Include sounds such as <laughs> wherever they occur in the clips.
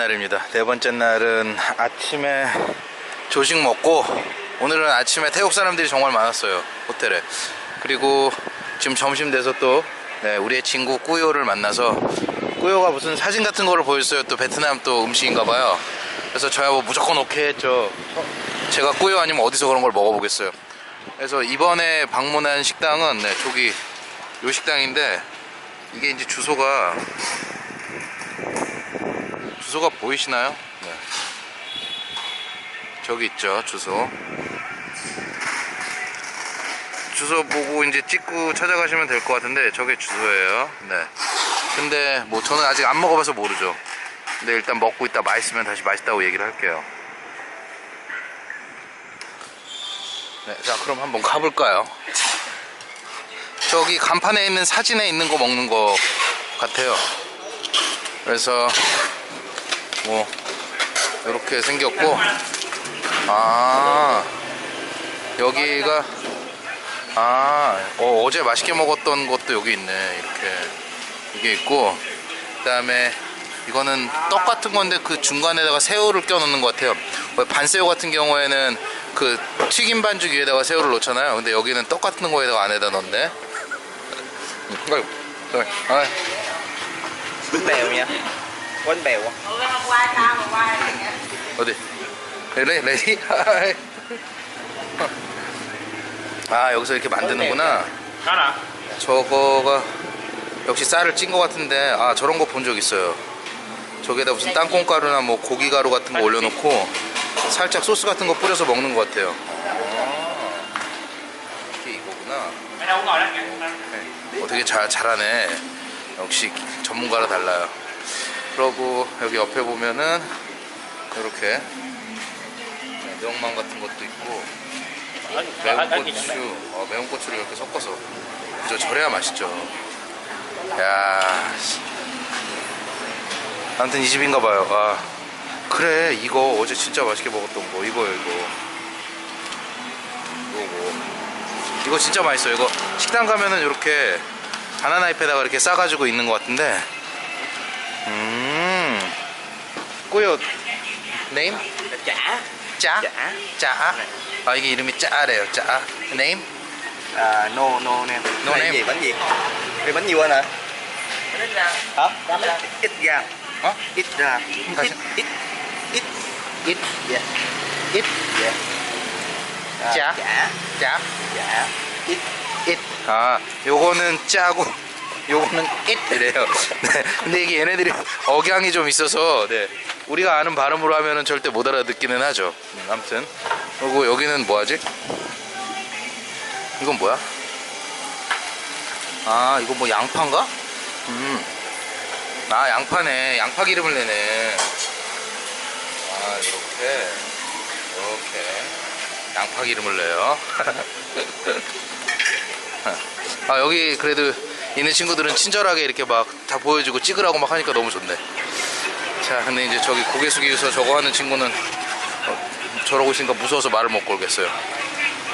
날입니다. 네 번째 날은 아침에 조식 먹고 오늘은 아침에 태국 사람들이 정말 많았어요. 호텔에. 그리고 지금 점심 돼서 또 네, 우리의 친구 꾸요를 만나서 꾸요가 무슨 사진 같은 거를 보였어요. 또 베트남 또 음식인가 봐요. 그래서 저야 뭐 무조건 오케이 했죠. 제가 꾸요 아니면 어디서 그런 걸 먹어보겠어요. 그래서 이번에 방문한 식당은 네, 저기 요 식당인데 이게 이제 주소가 주소가 보이시나요? 네. 저기 있죠 주소. 주소 보고 이제 찍고 찾아가시면 될 것 같은데 저게 주소예요. 네. 근데 뭐 저는 아직 안 먹어봐서 모르죠. 근데 일단 먹고 있다 맛있으면 다시 맛있다고 얘기를 할게요. 네, 자 그럼 한번 가볼까요? 저기 간판에 있는 사진에 있는 거 먹는 거 같아요. 그래서 뭐 이렇게 생겼고 아 여기가 아 어, 어제 맛있게 먹었던 것도 여기 있네 이렇게. 이게 있고 그 다음에 이거는 떡 같은 건데 그 중간에다가 새우를 껴놓는 것 같아요. 왜 반새우 같은 경우에는 그 튀김 반죽 위에다가 새우를 넣잖아요. 근데 여기는 떡 같은 거에다가 안에다 넣네. 음, 아이고, sorry. 아, bánh bèo nha bánh bèo á 어디? 레디 레디? 아 여기서 이렇게 만드는구나. đó 저거가 역시 쌀을 찐 것 같은데 아 저런 거 본 적 있어요. 저기에다 무슨 땅콩가루나 뭐 고기가루 같은 거 올려놓고 살짝 소스 같은 거 뿌려서 먹는 것 같아요. 아, 이게 이거구나. 네. 어, 되게 잘, 잘하네. 역시 전문가라 달라요. 그러고 여기 옆에 보면은 이렇게 네, 명망 같은 것도 있고 매운 고추, 어, 매운 고추를 이렇게 섞어서 저 절여야 맛있죠. 야, 씨. 아무튼 이 집인가 봐요. 아, 그래 이거 어제 진짜 맛있게 먹었던 거 이거요 이거. 이거고. 이거 진짜 맛있어요. 이거 식당 가면은 이렇게 바나나 잎에다가 이렇게 싸가지고 있는 것 같은데. 음. 꾸요. 네임? chả 짜? chả 짜? 아 이게 이름이 짜래요. 짜. 네임? à, no no nè No Này name. gì bánh gì cái bánh gì quên hả hả ít ra 어? ít ra Thôi ít ít ít 잇. dạ 잇. dạ à, chả. chả 짜. chả ít 잇. 아, 요거는 짜고 요거는 잇 이래요. 네. 근데 이게 얘네들이 억양이 좀 있어서 네. 우리가 아는 발음으로 하면은 절대 못 알아듣기는 하죠. 음, 아무튼 그리고 여기는 뭐 하지? 이건 뭐야? 아, 이거 뭐 양파인가? 음. 아, 양파네. 양파 기름을 내네. 아, 이렇게. 이렇게. 양파 기름을 내요. <laughs> 아 여기 그래도 있는 친구들은 친절하게 이렇게 막 다 보여주고 찍으라고 막 하니까 너무 좋네. 자, 근데 이제 저기 고개 숙이면서 저거 하는 친구는 어, 저러고 있으니까 무서워서 말을 못 걸겠어요.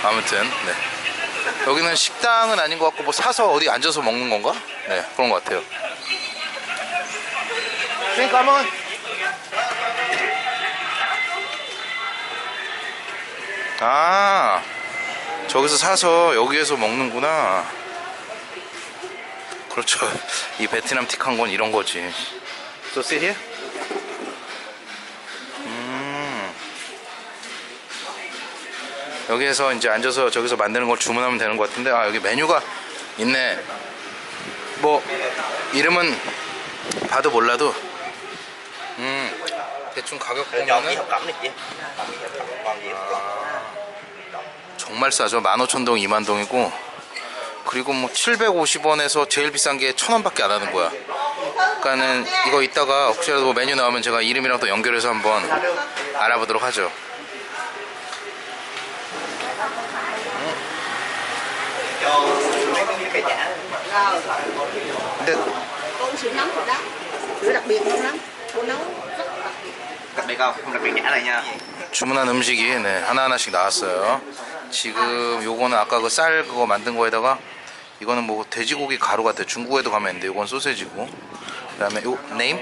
아무튼 네. 여기는 식당은 아닌 것 같고 뭐 사서 어디 앉아서 먹는 건가? 네, 그런 것 같아요. 그러니까 아 저기서 사서 여기에서 먹는구나 그렇죠 이 베트남 틱한 건 이런 거지 소시지? 여기에서 이제 앉아서 저기서 만드는 걸 주문하면 되는 것 같은데 아 여기 메뉴가 있네 뭐 이름은 봐도 몰라도 음 대충 가격 보면은 cẩm 정말 싸죠. 15,000동, 2만동이고 그리고 뭐 750원에서 제일 비싼 게 1,000원 밖에 안 하는 거야. 그러니까는 이거 이따가 혹시라도 뭐 메뉴 나오면 제가 이름이랑 또 연결해서 한번 알아보도록 하죠. Con sữa nóng rồi đó sữa đặc biệt ngon lắm cô nấu rất đặc biệt đặc biệt không không đặc biệt chả này nha 주문한 음식이 네, 하나하나씩 나왔어요. 지금 요거는 아까 그 쌀 그거 만든 거에다가 이거는 뭐 돼지고기 가루 같아요. 중국에도 가면 있는데 이건 소세지고 그다음에 요 네임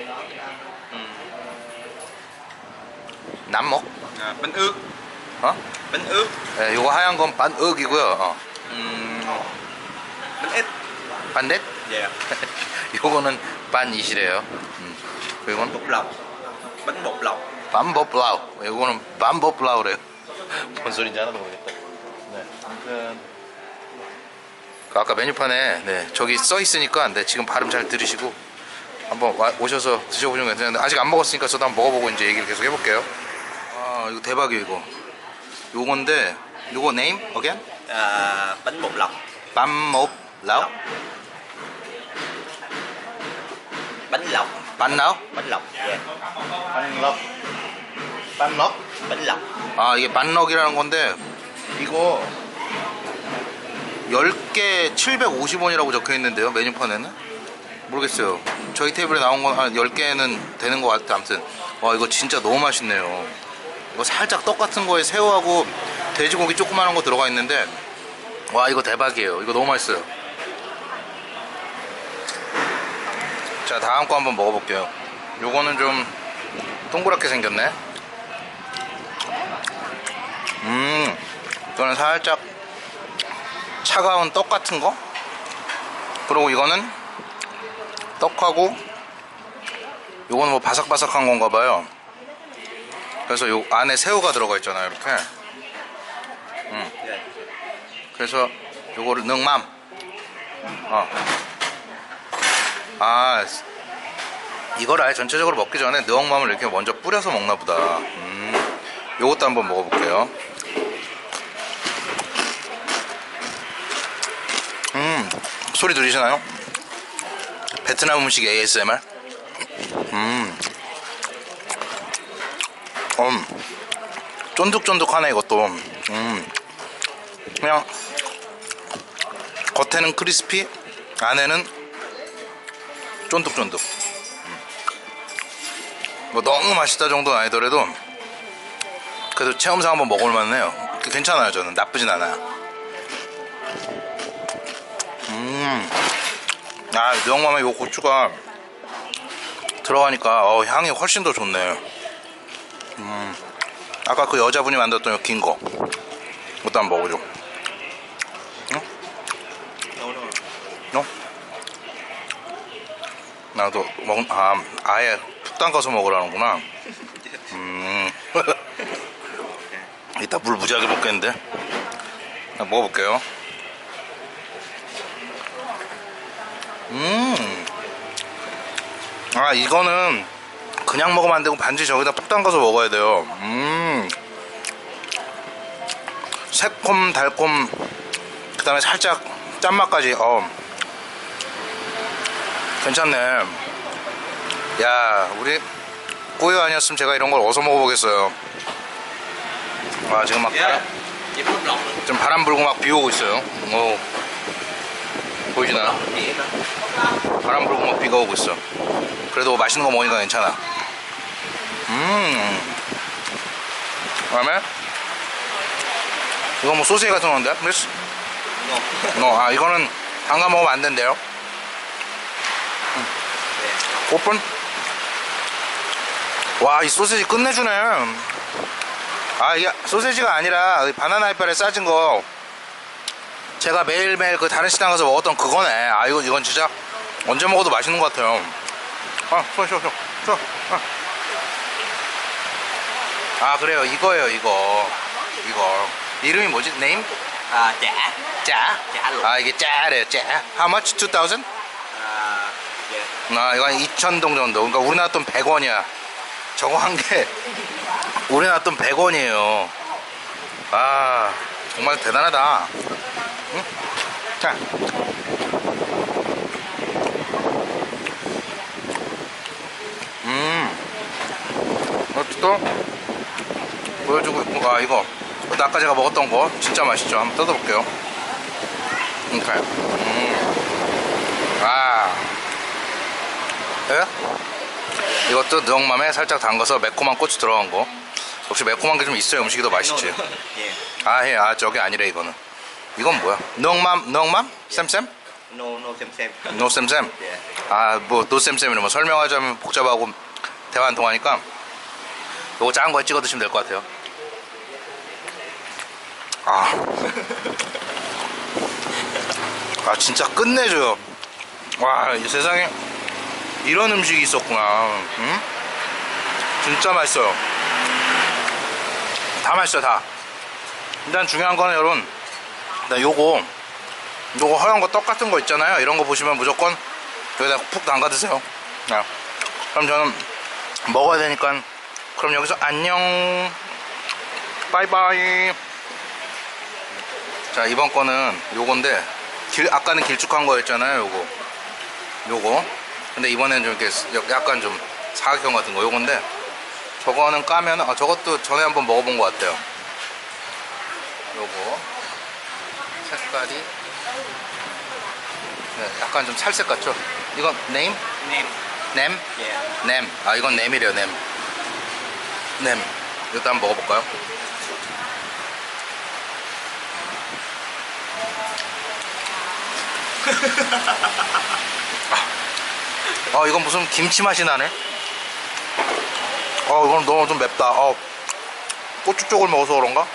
남먹? À, bánh ướt 어? ướt 예, 요거 하얀 건 반억이고요. 어. Ừm, bánh ít 반넷? dạ <laughs> 요거는 반이시래요. 음. bánh bột lọc 반버블라우. 요거는 반버블라우래요. <laughs> 뭔 소린지 하나도 모르겠다. 네. 아무튼 그 아까 메뉴판에 네, 저기 써 있으니까 네, 지금 발음 잘 들으시고 한번 와- 오셔서 드셔보시면 괜찮은데 아직 안 먹었으니까 저도 한번 먹어보고 이제 얘기를 계속 해볼게요. 아 이거 대박이에요 이거. 요건데 요거 네임 again? bột lọc 반모라우? Bánh lọc. 반라우? bánh lọc dạ 반럭. 반럭? bánh lọc? 아 이게 만럭이라는 건데 이거 10개 750원이라고 적혀 있는데요 메뉴판에는? 모르겠어요. 저희 테이블에 나온 건 한 10개는 되는 것 같아 아무튼 와 이거 진짜 너무 맛있네요. 이거 살짝 떡 같은 거에 새우하고 돼지고기 조그만한 거 들어가 있는데 와 이거 대박이에요. 이거 너무 맛있어요 자 다음 거 한번 먹어볼게요 요거는 좀 동그랗게 생겼네 음, 이거는 살짝 차가운 떡 같은 거? 그리고 이거는 떡하고 요거는 뭐 바삭바삭한 건가 봐요. 그래서 요 안에 새우가 들어가 있잖아요, 이렇게. dạ 그래서 요거를 능맘. 어. 아, 이걸 아예 전체적으로 먹기 전에 능맘을 이렇게 먼저 뿌려서 먹나 보다. 음, 요것도 한번 먹어볼게요. 음, 소리 들리시나요? 베트남 음식 ASMR? 음, 음, 쫀득쫀득하네, 이것도. 음, 그냥, 겉에는 크리스피, 안에는 쫀득쫀득. 음. 뭐 너무 맛있다 정도는 아니더라도, 그래도 체험상 한번 먹을 만 해요. 괜찮아요, 저는. 나쁘진 않아요. 음. 아, 명맘에 요 고추가 들어가니까 어, 향이 훨씬 더 좋네. 음. 아까 그 여자분이 만들었던 긴 거. 그것도 한번 먹어줘. 응? đâu đâu 너? 나도 먹, 아, 아예 푹 담가서 먹으라는구나. 음. <laughs> 이따 물 무지하게 먹겠는데. 나 먹어볼게요. 음. 아, 이거는 그냥 먹으면 안 되고 반지 저기다 푹 담가서 먹어야 돼요. 음. 새콤, 달콤, 그 다음에 살짝 짠맛까지, 어. 괜찮네. 야, 우리 꼬여 아니었으면 제가 이런 걸 어디서 먹어보겠어요. 와, 지금 막 바람, 좀 바람 불고 막 비 오고 있어요. 어. 보이시나요? vậy đó 바람 불고 막 비가 오고 있어. 그래도 맛있는 거 먹으니까 괜찮아. 음. 그다음에 이거 뭐 소세지 같은 건데? 그래서 ngon 어, 아 이거는 담가 먹으면 안 된대요. 음. 오픈. 와, 이 소세지 끝내주네. 아, 이게 소세지가 아니라 이 바나나 이빨에 싸진 거. 제가 매일매일 그 다른 식당 가서 먹었던 그거네. 아, 이거, 이건 진짜 언제 먹어도 맛있는 것 같아요. 아. 쉬어. 아. 아, 그래요. 이거예요, 이거. 이거. 이름이 뭐지? 네임? 짜. luộc 아, 이게 짜래요, 짜. How much? 2000? 아, 이거 한 2,000동 정도. 그러니까 우리나라 돈 100원이야. 저거 한 개, 우리나라 돈 100원이에요. 아, 정말 대단하다. 응? 자. 음. 이것도 보여주고 있고, 아, 이거. 아까 제가 먹었던 거. 진짜 맛있죠. 한번 뜯어볼게요. 이렇게. 음. 예? 이것도 능맘에 살짝 담가서 매콤한 고추 들어간 거. 역시 매콤한 게 좀 있어야 음식이 더 맛있지. dạ 아, 예, 아, 저게 아니래, 이거는. 이건 뭐야? 능맘, 능맘? 쌤쌤? no no xem xem 노쌤쌤? dạ 아, 뭐, 노 쌤쌤이는 뭐 설명하자면 복잡하고 대화 안 통하니까. 요거 작은 거에 찍어 드시면 될 것 같아요. 아. 아, 진짜 끝내줘요. 와, 이 세상에 이런 음식이 있었구나. 응? 진짜 맛있어요. 다 맛있어요, 다. 일단 중요한 거는 여러분, 일단 요거, 요거 허연 거 떡 같은 거 있잖아요. 이런 거 보시면 무조건 여기다 푹 담가 드세요. 아, 그럼 저는 먹어야 되니까 그럼 여기서 안녕 바이바이 자 이번 거는 요건데 길, 아까는 길쭉한 거였잖아요 요거 요거 근데 이번에는 좀 이렇게 약간 좀 사각형 같은 거 요건데 저거는 까면 아 저것도 전에 한번 먹어본 것 같아요 요거 색깔이 네, 약간 좀 살색 같죠 이건 네임? Nêm. 냄? 냄. 아 이건 냄이래요 냄. 냄. 이것도 한번 먹어볼까요? <laughs> 아, 아, 이건 무슨 김치 맛이 나네. 아 이건 너무 좀 맵다. 아, 고추 쪽을 먹어서 그런가?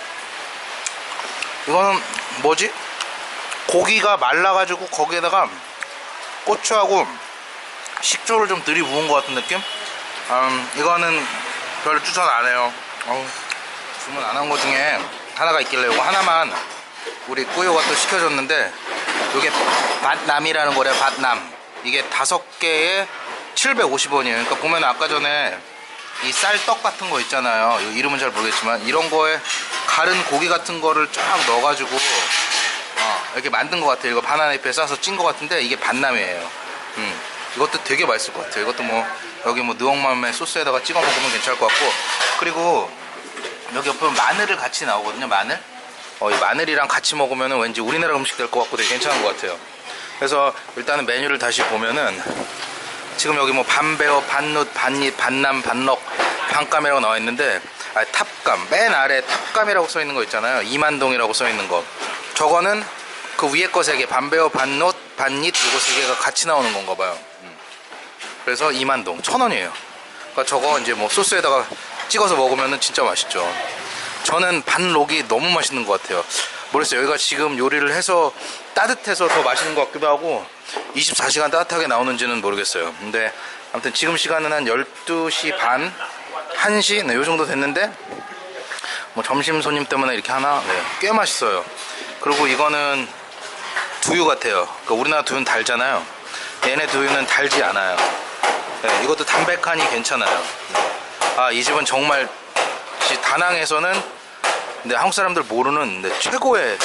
이거는 뭐지? 고기가 말라가지고 거기에다가 고추하고 식초를 좀 들이부은 것 같은 느낌? 음, 이거는 별로 추천 안 해요. 어우, 주문 안 한 거 중에 하나가 있길래 이거 하나만 우리 꾸요가 또 시켜줬는데 이게 밭남이라는 거래요, 밭남. 이게 다섯 개에 750원이에요. 그러니까 보면 아까 전에 이 쌀떡 같은 거 있잖아요. 이 이름은 잘 모르겠지만 이런 거에 가른 고기 같은 거를 쫙 넣어가지고 어, 이렇게 만든 것 같아요. 이거 바나나 잎에 싸서 찐 것 같은데 이게 밭남이에요. 음, 이것도 되게 맛있을 것 같아요. 이것도 뭐 여기 뭐 느엉맘에 소스에다가 찍어 먹으면 괜찮을 것 같고 그리고 여기 옆에 마늘을 같이 나오거든요. 마늘. 어, 이 마늘이랑 같이 먹으면 왠지 우리나라 음식 될 것 같고 되게 괜찮은 것 같아요. 그래서 일단은 메뉴를 다시 보면은 지금 여기 뭐 반베어, 반룻, 반잎, 반남, 반럭, 반감이라고 나와 있는데 아, 탑감 맨 아래 탑감이라고 써 있는 거 있잖아요. 이만동이라고 써 있는 거. 저거는 그 위에 거 세 개, 반베어, 반롯, 반닛 요거 세 개가 같이 나오는 건가 봐요. 음. 그래서 이만동 천 원이에요. 그러니까 저거 이제 뭐 소스에다가 찍어서 먹으면은 진짜 맛있죠. 저는 반록이 너무 맛있는 것 같아요. 모르겠어요. 여기가 지금 요리를 해서 따뜻해서 더 맛있는 것 같기도 하고 24시간 따뜻하게 나오는지는 모르겠어요. 근데 아무튼 지금 시간은 한 12시 반, 1시 네, 요 정도 됐는데 뭐 점심 손님 때문에 이렇게 하나 네, 꽤 맛있어요. 그리고 이거는 두유 같아요. 그러니까 우리나라 두유는 달잖아요. 얘네 두유는 달지 않아요. 네, 이것도 담백하니 괜찮아요. 아, 이 집은 정말 지- 다낭에서는 한국 사람들 모르는 네, 최고의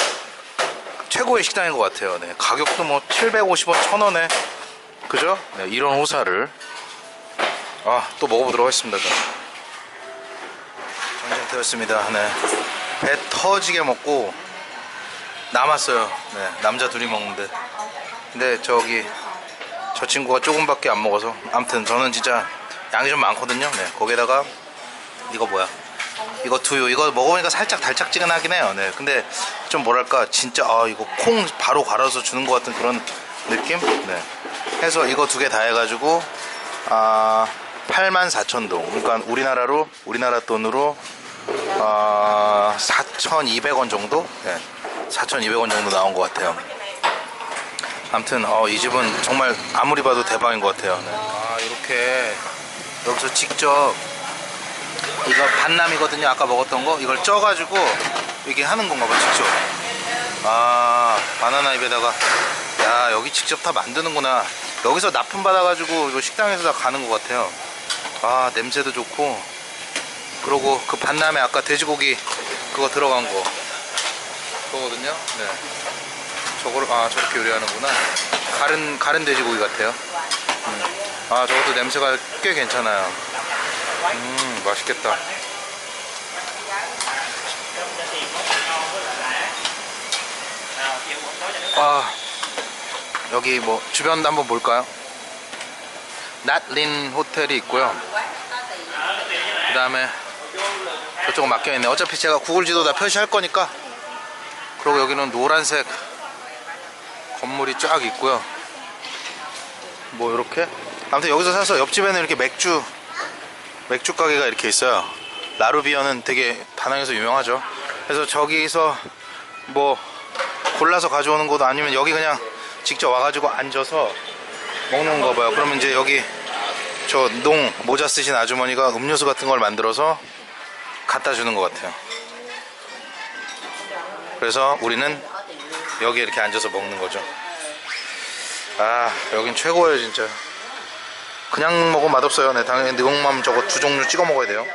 최고의 식당인 것 같아요. 네, 가격도 뭐 750원, 1000원에 그죠? 네, 이런 호사를 아, 또 먹어보도록 하겠습니다. 저는. 전쟁되었습니다. 네. 배 터지게 먹고 남았어요. 네, 남자 둘이 먹는데. 근데 저기 저 친구가 조금밖에 안 먹어서 아무튼 저는 진짜 양이 좀 많거든요. 네, 거기에다가 이거 뭐야? 이거 두유 이거 먹어보니까 살짝 달짝지근하긴 해요. 네, 근데 좀 뭐랄까 진짜 아 이거 콩 바로 갈아서 주는 것 같은 그런 느낌? 네. 해서 이거 두 개 다 해가지고 아 84,000동. 그러니까 우리나라로 우리나라 돈으로 아 4,200원 정도? 네, 4,200원 정도 나온 것 같아요. 아무튼 어, 이 집은 정말 아무리 봐도 대박인 것 같아요. 네. 아 이렇게 여기서 직접 이거 반남이거든요. 아까 먹었던 거 이걸 쪄가지고 이게 하는 건가 봐 직접. 아 바나나 잎에다가 야 여기 직접 다 만드는구나. 여기서 납품 받아가지고 식당에서 다 가는 것 같아요. 아 냄새도 좋고 그리고 그 반남에 아까 돼지고기 그거 들어간 거 그거거든요. 네. 저거를 아 저렇게 요리하는구나. 가른 가른 돼지고기 같아요. 음. 아 저것도 냄새가 꽤 괜찮아요. 음 맛있겠다. 아 여기 뭐 주변도 한번 볼까요? 낫린 호텔이 있고요. 그 다음에 저쪽은 막혀 있네. 어차피 제가 구글 지도 다 표시할 거니까. 그리고 여기는 노란색 건물이 쫙 있고요. 뭐 이렇게. 아무튼 여기서 사서 옆집에는 이렇게 맥주 맥주 가게가 이렇게 있어요. 라루비언은 되게 다낭에서 유명하죠. 그래서 저기서 뭐 골라서 가져오는 것도 아니면 여기 그냥 직접 와가지고 앉아서 먹는 거 봐요. 그러면 이제 여기 저 농 모자 쓰신 아주머니가 음료수 같은 걸 만들어서 갖다 주는 것 같아요. 그래서 우리는 여기 이렇게 앉아서 먹는 거죠. 아, 여긴 최고예요, 진짜. 그냥 먹으면 맛없어요. 네, 당연히 느공맘 저거 두 종류 찍어 먹어야 돼요.